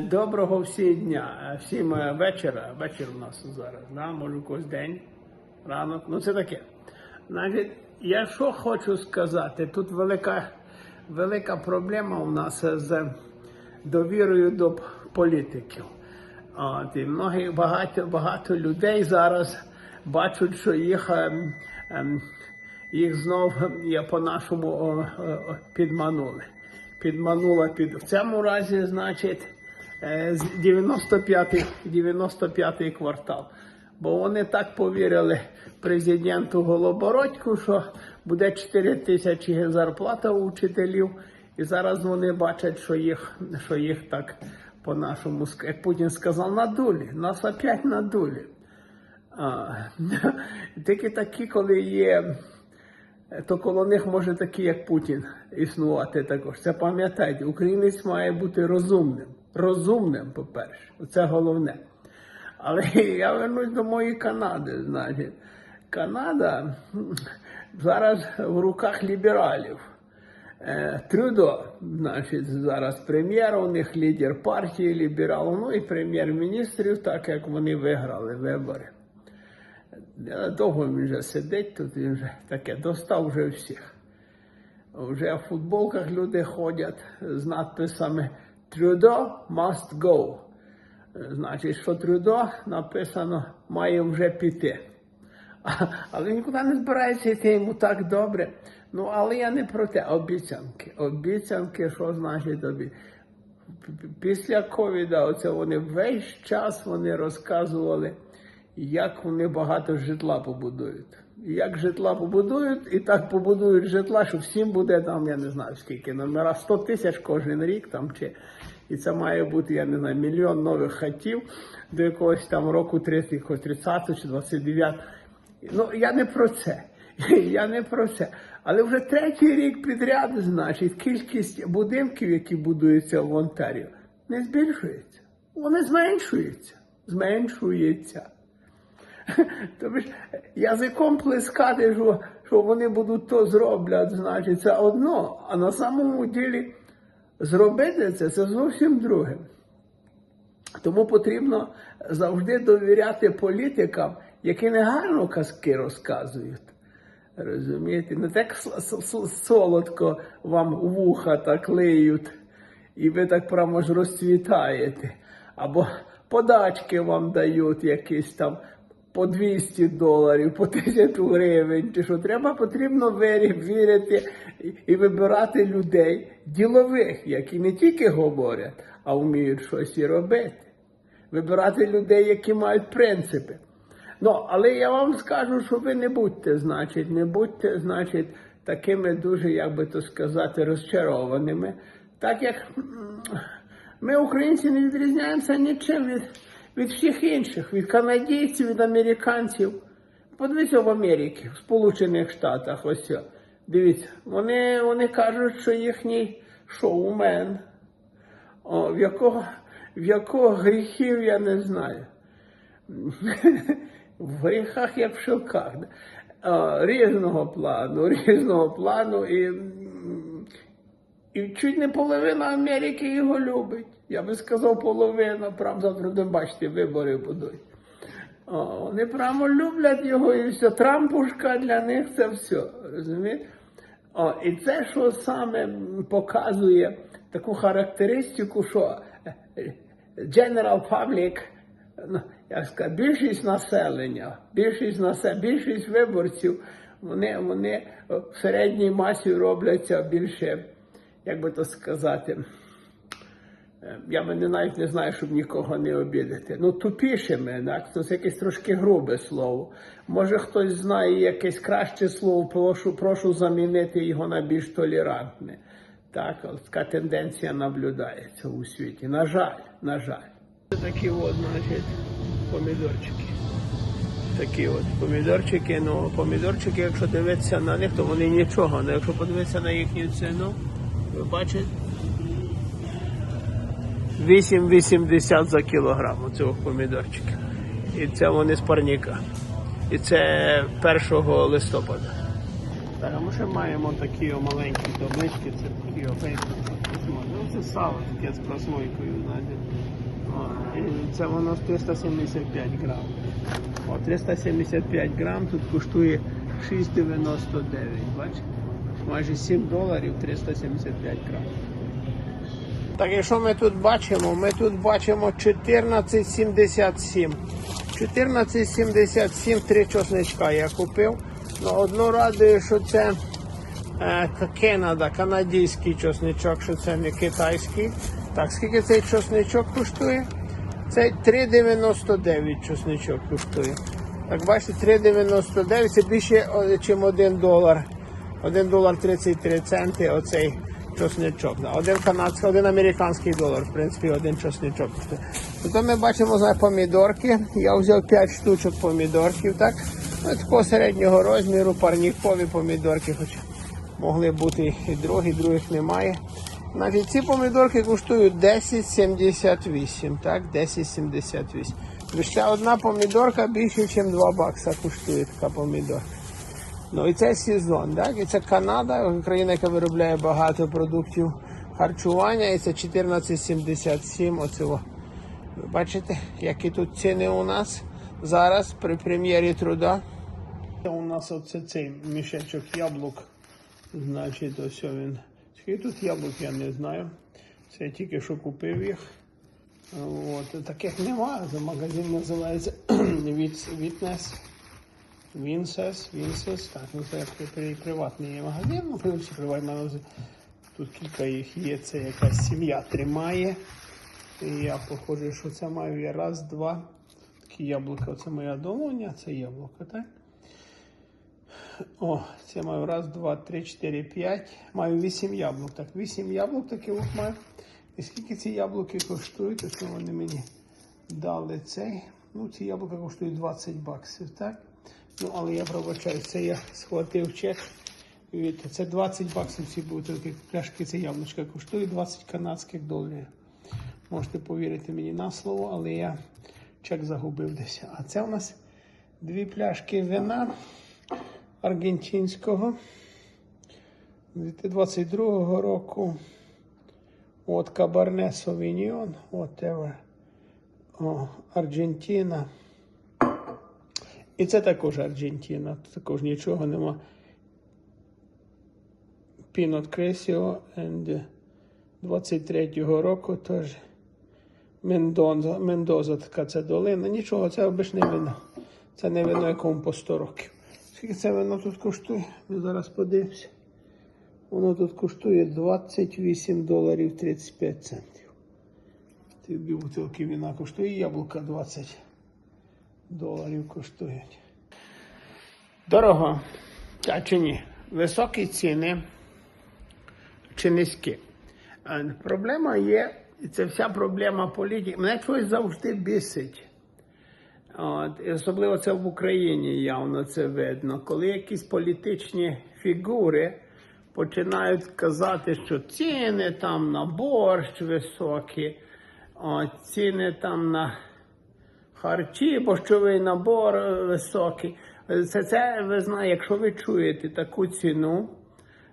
Доброго всім дня, всім е, вечора. Вечір у нас зараз, да? може когось день, ранок. Ну це таке. Значить, я що хочу сказати, тут велика, велика проблема у нас з довірою до політиків. От, і многі, багато, багато людей зараз бачать, що їх, їх знов я по-нашому підманули. Підманула під в цьому разі, значить, е, 95-й 95-й квартал. Бо вони так повірили президенту Голобородьку, що буде 4 тисячі зарплата у вчителів. І зараз вони бачать, що їх, що їх так по-нашому, як Путін сказав, надулі. Нас опять надулі. А, тільки такі, коли є, то коло них може такі, як Путін, існувати також. Це пам'ятайте, українець має бути розумним. Розумним, по-перше, це головне. Але я вернусь до моєї Канади. Значить, Канада зараз в руках лібералів. Е, Трюдо, значить, зараз прем'єр, у них лідер партії лібералів, ну і прем'єр-міністрів, так як вони виграли вибори. Е, Довго він вже сидить тут, він вже таке достав вже всіх. Вже в футболках люди ходять з надписами Трюдо must go. Значить, що Трюдо написано має вже піти. Але нікуди не збирається йти йому так добре. Ну, але я не про те. Обіцянки. Обіцянки, що значить обі... П- Після ковіда, оце вони весь час вони розказували, як вони багато житла побудують. Як житла побудують, і так побудують житла, що всім буде там, я не знаю скільки номера, 100 тисяч кожен рік там чи. І це має бути, я не знаю, мільйон нових хатів до якогось там року 30, якогось 30 чи 29. Ну, я не про це. Я не про це. Але вже третій рік підряд, значить, кількість будинків, які будуються в Онтаріо, не збільшується. Вони зменшуються. Зменшується. Тобто ж язиком плескати, що, що вони будуть то зроблять, значить, це одно. А на самому ділі зробити це це зовсім друге. Тому потрібно завжди довіряти політикам, які не гарно казки розказують. Розумієте, не так солодко вам вуха так лиють, і ви так прямо ж розцвітаєте. Або подачки вам дають якісь там по 200 доларів, по 1000 гривень, чи що треба, потрібно вірити і- вибирати людей ділових, які не тільки говорять, а вміють щось і робити. Вибирати людей, які мають принципи. Ну, але я вам скажу, що ви не будьте, значить, не будьте, значить, такими дуже, як би то сказати, розчарованими. Так як ми, українці, не відрізняємося нічим від, від всіх інших, від канадійців, від американців. Подивіться в Америці, в Сполучених Штатах, ось. Дивіться, вони, вони кажуть, що їхній шоумен, о, в якого, в якого гріхів я не знаю. В гріхах, як в шелках. Різного плану, різного плану. І, і чуть не половина Америки його любить. Я би сказав, половина, правда, бачити, вибори будуть. О, вони прямо люблять його і все. Трампушка для них це все. Розумієте? І це, що саме показує таку характеристику, що е, general public, ну, як сказати, більшість населення, більшість населення, більшість виборців, вони, вони в середній масі робляться більше, як би то сказати, я мене навіть не знаю, щоб нікого не обідати. Ну, тупішими, так? Це якесь трошки грубе слово. Може, хтось знає якесь краще слово, прошу, прошу замінити його на більш толерантне. Так, така тенденція наблюдається у світі. На жаль, на жаль. Такі от, значить, помідорчики. Такі от помідорчики, ну помідорчики, якщо дивитися на них, то вони нічого. Але якщо подивитися на їхню ціну, ви бачите, 8,80 за кілограм цього помідорчика. І це вони з парніка. І це 1 листопада. А ми ще маємо такі маленькі таблички, це такі о фейсбук. Ну, це сало таке з прослойкою. І це воно 375 грам. О, 375 грам тут коштує 6,99. Бачите? Майже 7 доларів 375 грам. Так, і що ми тут бачимо? Ми тут бачимо 14,77. 14,77 три чосничка я купив. Ну, одну радує, що це е, Канада, канадський чосничок, що це не китайський. Так, скільки цей чосничок коштує? Цей 3,99 чосничок коштує. Так, бачите, 3,99 це більше, ніж 1 долар. 1 долар 33 центи оцей чосничок. Один канадський, один американський долар, в принципі, один чосничок. Потім ми бачимо помідорки. Я взяв 5 штучок помідорків, так? Ну, такого середнього розміру, парнікові помідорки, хоч могли бути і другі, других немає. Значить, ці помідорки коштують 10,78, так? 10,78. Ще одна помідорка більше, ніж 2 бакса коштує така помідорка. Ну і це сезон, так? І це Канада, країна, яка виробляє багато продуктів харчування, і це 14,77 оцього. Ви бачите, які тут ціни у нас зараз при прем'єрі труда. У нас оце цей мішечок яблук. Значить, ось він. Скільки тут яблук, я не знаю. Це я тільки що купив їх. От, таких немає. Магазин називається Вітнес. Вінсес, Вінсес, так, ну це при- приватний магазин, ну, в принципі, приватний магазин. Тут кілька їх є, це якась сім'я тримає. І я похоже, що це маю я раз, два. Такі яблука, це моя долоня, це яблуко, так? О, це маю раз, два, три, чотири, п'ять. Маю вісім яблук. Так, вісім яблук таких от маю. І скільки ці яблуки коштують, що вони мені дали цей. Ну, ці яблука коштують 20 баксів, так? Ну, але я пробачаю, це я схватив чек. Від, це 20 баксів ці бутилки пляшки, це яблучка коштує 20 канадських доларів. Можете повірити мені на слово, але я чек загубив десь. А це у нас дві пляшки вина аргентинського 2022 року. От Кабарне Совіньйон, whatever. Аргентина. І це також Аргентина. Тут також нічого нема. Пінот Кресіо 23-го року теж Мендоза, Мендоза така це долина. Нічого, це обичне вино. Це не вино, якому по 100 років. Скільки це вино тут коштує? Ми зараз подивимося. Воно тут коштує 28 доларів 35 центів. Дві бутилки вина коштує, яблука 20 доларів коштують. Дорого, а чи ні? Високі ціни чи низькі? Проблема є, і це вся проблема політики. Мене щось завжди бісить. От, і особливо це в Україні явно це видно. Коли якісь політичні фігури починають казати, що ціни там на борщ високі, от, ціни там на харчі, борщовий набор е, високий. Це, це ви знаєте, якщо ви чуєте таку ціну,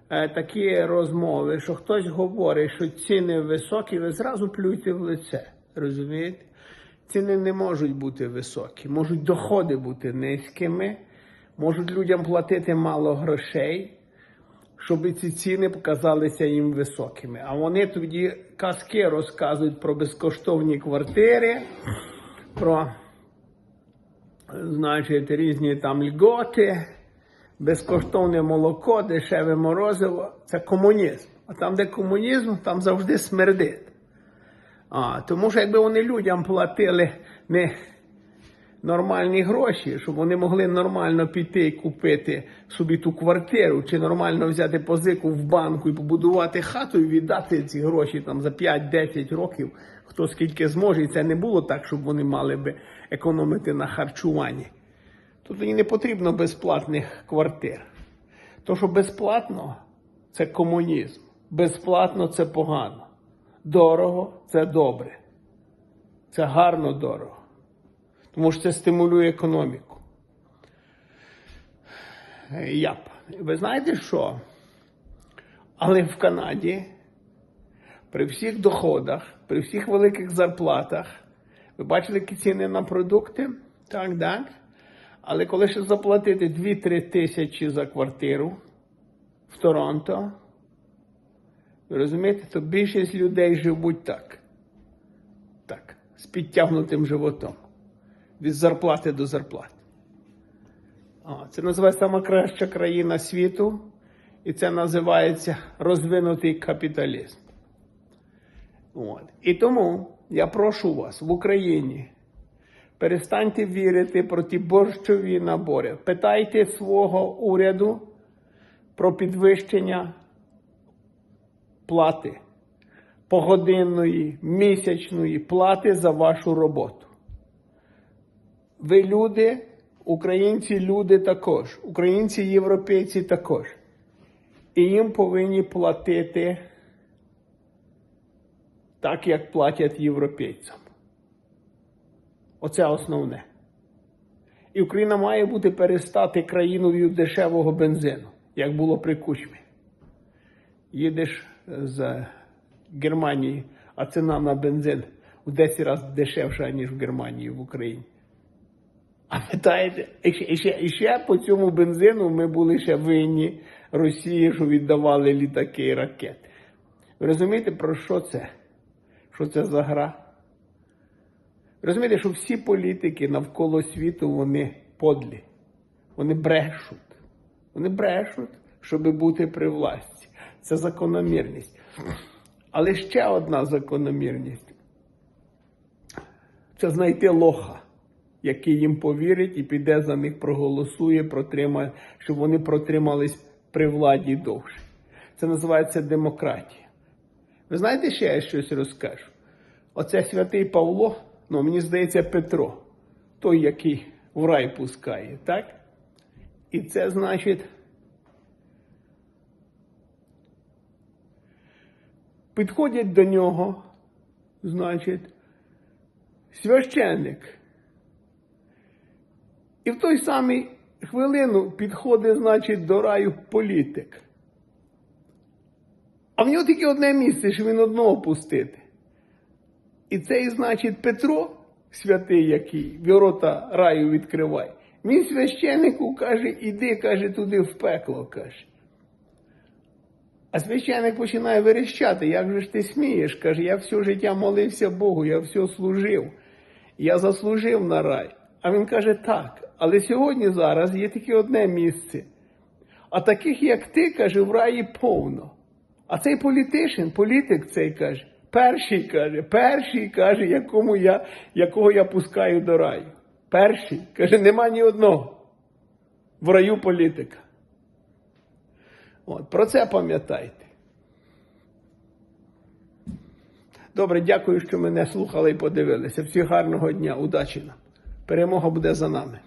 е, такі розмови, що хтось говорить, що ціни високі, ви зразу плюйте в лице. Розумієте? Ціни не можуть бути високі, можуть доходи бути низькими, можуть людям платити мало грошей, щоб ці ціни показалися їм високими. А вони тоді казки розказують про безкоштовні квартири, про значить, різні там льготи, безкоштовне молоко, дешеве морозиво. Це комунізм. А там, де комунізм, там завжди смердить. А, тому що якби вони людям платили не нормальні гроші, щоб вони могли нормально піти і купити собі ту квартиру, чи нормально взяти позику в банку і побудувати хату і віддати ці гроші там за 5-10 років, хто скільки зможе. І це не було так, щоб вони мали би економити на харчуванні. Тут мені не потрібно безплатних квартир. То, що безплатно, це комунізм. Безплатно це погано. Дорого це добре. Це гарно дорого. Тому що це стимулює економіку. Яп. Ви знаєте що? Але в Канаді при всіх доходах, при всіх великих зарплатах. Ви бачили, які ціни на продукти? Так, так. Але коли ще заплатити 2-3 тисячі за квартиру в Торонто, ви розумієте, то більшість людей живуть так. Так, з підтягнутим животом. Від зарплати до зарплати. А, Це називається сама краща країна світу, і це називається розвинутий капіталізм. От. І тому я прошу вас в Україні. Перестаньте вірити про ті борщові набори. Питайте свого уряду про підвищення плати погодинної, місячної плати за вашу роботу. Ви люди, українці люди також, українці європейці також. І їм повинні платити так, як платять європейцям. Оце основне. І Україна має бути перестати країною дешевого бензину, як було при кучмі. Їдеш з Германії, а ціна на бензин в 10 разів дешевша, ніж в Германії в Україні. А питаєте, і ще, і, ще, і ще по цьому бензину ми були ще винні Росії, що віддавали літаки і ракети. Ви розумієте, про що це? Що це за гра? Розумієте, що всі політики навколо світу вони подлі. Вони брешуть. Вони брешуть, щоб бути при власті. Це закономірність. Але ще одна закономірність це знайти лоха, який їм повірить і піде за них, проголосує, протримає, щоб вони протримались при владі довше. Це називається демократія. Ви знаєте, ще я щось розкажу? Оце святий Павло, ну мені здається, Петро, той, який в рай пускає, так? І це значить. Підходять до нього, значить, священник. І в той самий хвилину підходить, значить, до раю політик. А в нього тільки одне місце, що він одного пустити. І цей, значить, Петро, святий який, ворота раю відкриває. Він священнику каже, іди, каже, туди в пекло, каже. А священник починає верещати, як же ж ти смієш? Каже, я все життя молився Богу, я все служив, я заслужив на рай. А він каже, так, але сьогодні зараз є тільки одне місце. А таких, як ти, каже, в раї повно. А цей політишин, політик цей каже, перший каже, перший каже, якому я, якого я пускаю до раю. Перший каже, нема ні одного в раю політика. От, Про це пам'ятайте. Добре, дякую, що мене слухали і подивилися. Всіх гарного дня, удачі нам. Перемога буде за нами.